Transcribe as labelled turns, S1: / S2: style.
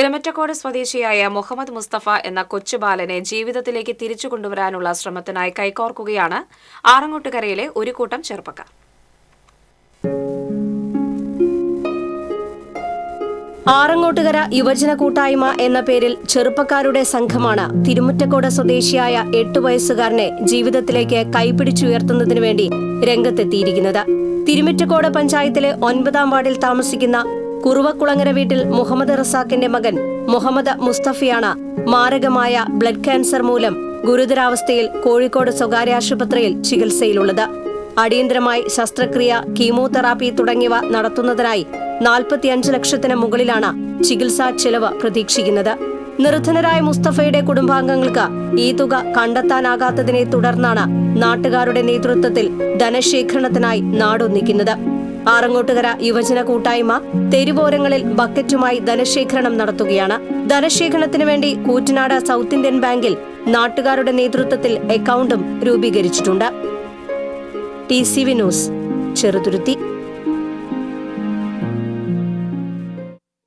S1: തിരുമറ്റക്കോട് സ്വദേശിയായ മുഹമ്മദ് മുസ്തഫ എന്ന കൊച്ചുബാലനെ ജീവിതത്തിലേക്ക് തിരിച്ചു കൊണ്ടുവരാനുള്ള ശ്രമത്തിനായി കൈകോർക്കുകയാണ് ആറങ്ങോട്ടുകരയിലെ ഒരു കൂട്ടം ചെറുപ്പക്കാർ.
S2: ആറങ്ങോട്ടുകര യുവജന കൂട്ടായ്മ എന്ന പേരിൽ ചെറുപ്പക്കാരുടെ സംഘമാണ് തിരുമുറ്റക്കോട് സ്വദേശിയായ എട്ടു വയസ്സുകാരനെ ജീവിതത്തിലേക്ക് കൈപിടിച്ചുയർത്തുന്നതിനു വേണ്ടി രംഗത്തെത്തിയിരിക്കുന്നത്. തിരുമുറ്റക്കോട് പഞ്ചായത്തിലെ ഒൻപതാം വാർഡിൽ താമസിക്കുന്ന കുറുവക്കുളങ്ങര വീട്ടിൽ മുഹമ്മദ് റസാഖിന്റെ മകൻ മുഹമ്മദ് മുസ്തഫിയാണ് മാരകമായ ബ്ലഡ് ക്യാൻസർ മൂലം ഗുരുതരാവസ്ഥയിൽ കോഴിക്കോട് സ്വകാര്യ ആശുപത്രിയിൽ ചികിത്സയിലുള്ളത്. അടിയന്തരമായി ശസ്ത്രക്രിയ കീമോതെറാപ്പി തുടങ്ങിയവ നടത്തുന്നതിനായി നാൽപ്പത്തിയഞ്ച് ലക്ഷത്തിന് മുകളിലാണ് ചികിത്സാ ചെലവ് പ്രതീക്ഷിക്കുന്നത്. നിർധനരായ മുസ്തഫയുടെ കുടുംബാംഗങ്ങൾക്ക് ഈ തുക കണ്ടെത്താനാകാത്തതിനെ തുടർന്നാണ് നാട്ടുകാരുടെ നേതൃത്വത്തിൽ ധനശേഖരണത്തിനായി നാടൊന്നിക്കുന്നത്. ആറങ്ങോട്ടുകര യുവജന കൂട്ടായ്മ തെരുവോരങ്ങളിൽ ബക്കറ്റുമായി ധനശേഖരണം നടത്തുകയാണ്. ധനശേഖരണത്തിനു വേണ്ടി കൂറ്റനാട് സൗത്ത് ഇന്ത്യൻ ബാങ്കിൽ നാട്ടുകാരുടെ നേതൃത്വത്തിൽ അക്കൗണ്ടും രൂപീകരിച്ചിട്ടുണ്ട്. T C V news Cheruthuruthy.